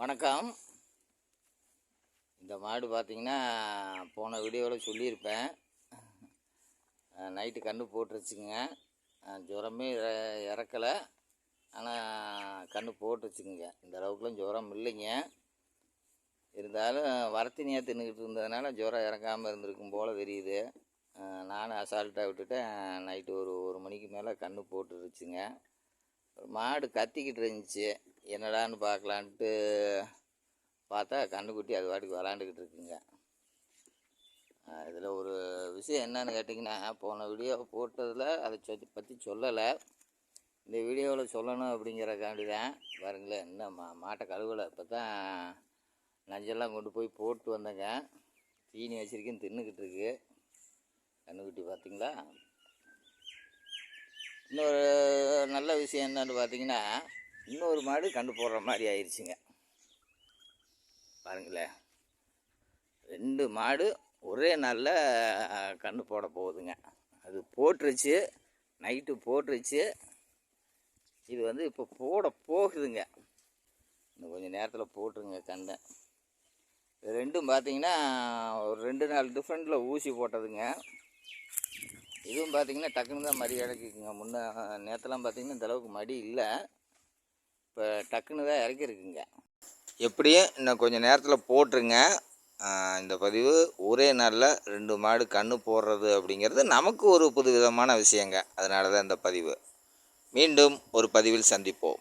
வணக்கம். இந்த மாடு பார்த்தீங்கன்னா போன வீடியோவில் சொல்லியிருப்பேன். நைட்டு கன்று போட்டுருச்சுங்க. ஜுரமே இறக்கலை. ஆனால் கன்று போட்டுருச்சுங்க. இந்த அளவுக்குலாம் ஜுரம் இல்லைங்க. இருந்தாலும் வரத்தினியாக தின்னுக்கிட்டு இருந்ததுனால ஜுரம் இறக்காமல் இருந்திருக்கும் போல் தெரியுது. நானும் அசால்ட்டாக விட்டுட்டேன். நைட்டு ஒரு ஒரு மணிக்கு மேலே கன்று போட்டுருச்சுங்க. ஒரு மாடு கத்திக்கிட்டு இருந்துச்சு. என்னடான்னு பார்க்கலான்ட்டு பார்த்தா கண்ணுக்குட்டி அது வாட்டுக்கு விளாண்டுக்கிட்டு இருக்குங்க. இதில் ஒரு விஷயம் என்னன்னு கேட்டிங்கன்னா போன வீடியோ போட்டதில் அதை சொ பற்றி சொல்லலை. இந்த வீடியோவில் சொல்லணும் அப்படிங்கிறக்காண்டி தான் பாருங்களேன் இன்னும் மா மாட்டை கழுவலை. இப்போ தான் நஞ்செல்லாம் கொண்டு போய் போட்டு வந்தேங்க. தீனி வச்சிருக்கேன் தின்னுக்கிட்டு இருக்கு. கண்ணுக்குட்டி பார்த்தீங்களா? இன்னொரு நல்ல விஷயம் என்னன்னு பார்த்தீங்கன்னா இன்னொரு மாடு கண்டு போடுற மாதிரி ஆயிடுச்சுங்க பாருங்களேன். ரெண்டு மாடு ஒரே நாளில் கண்டு போட போகுதுங்க. அது போட்டுருச்சு நைட்டு போட்டுருச்சு. இது வந்து இப்போ போட போகுதுங்க. இன்னும் கொஞ்சம் நேரத்தில் போட்டுருங்க கண்டை. ரெண்டும் பார்த்தீங்கன்னா ஒரு ரெண்டு நாள் டிஃப்ரெண்ட்டில் ஊசி போட்டதுங்க. இதுவும் பார்த்தீங்கன்னா டக்குன்னு தான் மடி இறக்கிக்குங்க. முன்ன நேற்றுலாம் பார்த்தீங்கன்னா இந்தளவுக்கு மடி இல்லை. இப்போ டக்குன்னு தான் இறக்கிருக்குங்க. எப்படியும் இன்னும் கொஞ்சம் நேரத்தில் போட்டுருங்க. இந்த பதிவு ஒரே நாளில் ரெண்டு மாடு கன்று போடுறது அப்படிங்கிறது நமக்கு ஒரு புது விதமான விஷயங்க. அதனால தான் இந்த பதிவு. மீண்டும் ஒரு பதிவில் சந்திப்போம்.